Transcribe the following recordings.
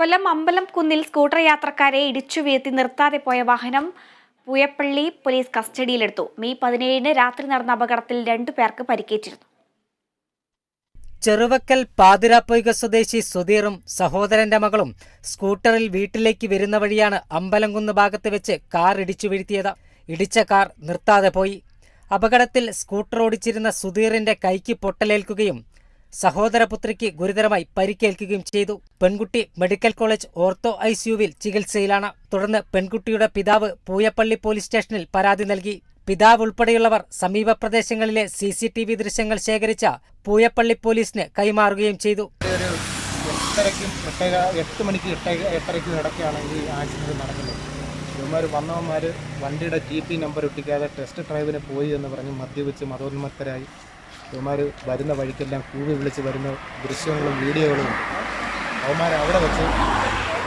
കൊല്ലം അമ്പലം കുന്നിൽ സ്കൂട്ടർ യാത്രക്കാരെ ഇടിച്ചു വീഴ്ത്തി നിർത്താതെ പോയ വാഹനം പൂയപ്പള്ളി പോലീസ് കസ്റ്റഡിയിലെടുത്തു. മെയ് പതിനേഴിന് രാത്രി നടന്ന അപകടത്തിൽ രണ്ടു പേർക്ക് പരിക്കേറ്റിരുന്നു. ചെറുവക്കൽ പാതിരാപ്പൊയ്ക സ്വദേശി സുധീറും സഹോദരന്റെ മകളും സ്കൂട്ടറിൽ വീട്ടിലേക്ക് വരുന്ന വഴിയാണ് അമ്പലംകുന്ന് ഭാഗത്ത് വെച്ച് കാർ ഇടിച്ചു വീഴ്ത്തിയത്. ഇടിച്ച കാർ നിർത്താതെ പോയി. അപകടത്തിൽ സ്കൂട്ടർ ഓടിച്ചിരുന്ന സുധീറിന്റെ കൈക്ക് പൊട്ടലേൽക്കുകയും സഹോദരപുത്രിക്ക് ഗുരുതരമായി പരിക്കേൽക്കുകയും ചെയ്തു. പെൺകുട്ടി മെഡിക്കൽ കോളേജ് ഓർത്തോ ഐസിയുവിൽ ചികിത്സയിലാണ്. തുടർന്ന് പെൺകുട്ടിയുടെ പിതാവ് പൂയപ്പള്ളി പോലീസ് സ്റ്റേഷനിൽ പരാതി നൽകി. പിതാവ് ഉൾപ്പെടെയുള്ളവർ സമീപ പ്രദേശങ്ങളിലെ സി സി ടി വി ദൃശ്യങ്ങൾ ശേഖരിച്ച പൂയപ്പള്ളി പോലീസിന് കൈമാറുകയും ചെയ്തു. എട്ടര എട്ട് മണിക്ക് എട്ട എട്ടരയ്ക്കും ഈ നടക്കുന്നത്. ഇവന്മാർ വന്നവന്മാർ വണ്ടിയുടെ ടി പി നമ്പർ ഒട്ടിക്കാതെ ടെസ്റ്റ് ഡ്രൈവിന് പോയി എന്ന് പറഞ്ഞ് മദ്യപിച്ച് മതോന്മത്തരായി. ഇവന്മാർ വരുന്ന വഴിക്കെല്ലാം കൂവി വിളിച്ച് വരുന്ന ദൃശ്യങ്ങളും വീഡിയോകളും ഉണ്ട്. അവന്മാർ അവിടെ വെച്ച്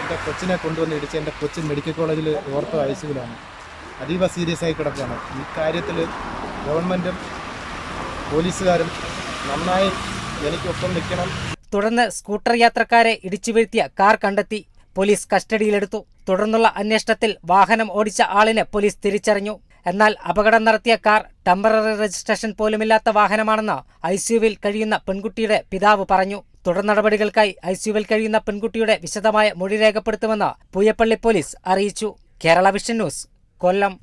എന്റെ കൊച്ചിനെ കൊണ്ടുവന്ന് ഇടിച്ച് എന്റെ കൊച്ചിൻ മെഡിക്കൽ കോളേജിൽ ഓർത്തോ ഐ സിയിലാണ് അതീവ സീരിയസ് ആയി കിടക്കുകയാണ്. ഈ കാര്യത്തിൽ ഗവൺമെന്റും പോലീസുകാരും നന്നായി എനിക്കൊപ്പം നിൽക്കണം. തുടർന്ന് സ്കൂട്ടർ യാത്രക്കാരെ ഇടിച്ചു വീഴ്ത്തിയ കാർ കണ്ടെത്തി പോലീസ് കസ്റ്റഡിയിലെടുത്തു. തുടർന്നുള്ള അന്വേഷണത്തിൽ വാഹനം ഓടിച്ച ആളിനെ പോലീസ് തിരിച്ചറിഞ്ഞു. എന്നാൽ അപകടം നടത്തിയ കാർ ടെമ്പററി രജിസ്ട്രേഷൻ പോലുമില്ലാത്ത വാഹനമാണെന്ന് ഐ സിയുവിൽ കഴിയുന്ന പെൺകുട്ടിയുടെ പിതാവ് പറഞ്ഞു. തുടർ നടപടികൾക്കായി ഐ സിയുവിൽ കഴിയുന്ന പെൺകുട്ടിയുടെ വിശദമായ മൊഴി രേഖപ്പെടുത്തുമെന്ന് പൂയപ്പള്ളി പോലീസ് അറിയിച്ചു. Kerala vision news Kollam.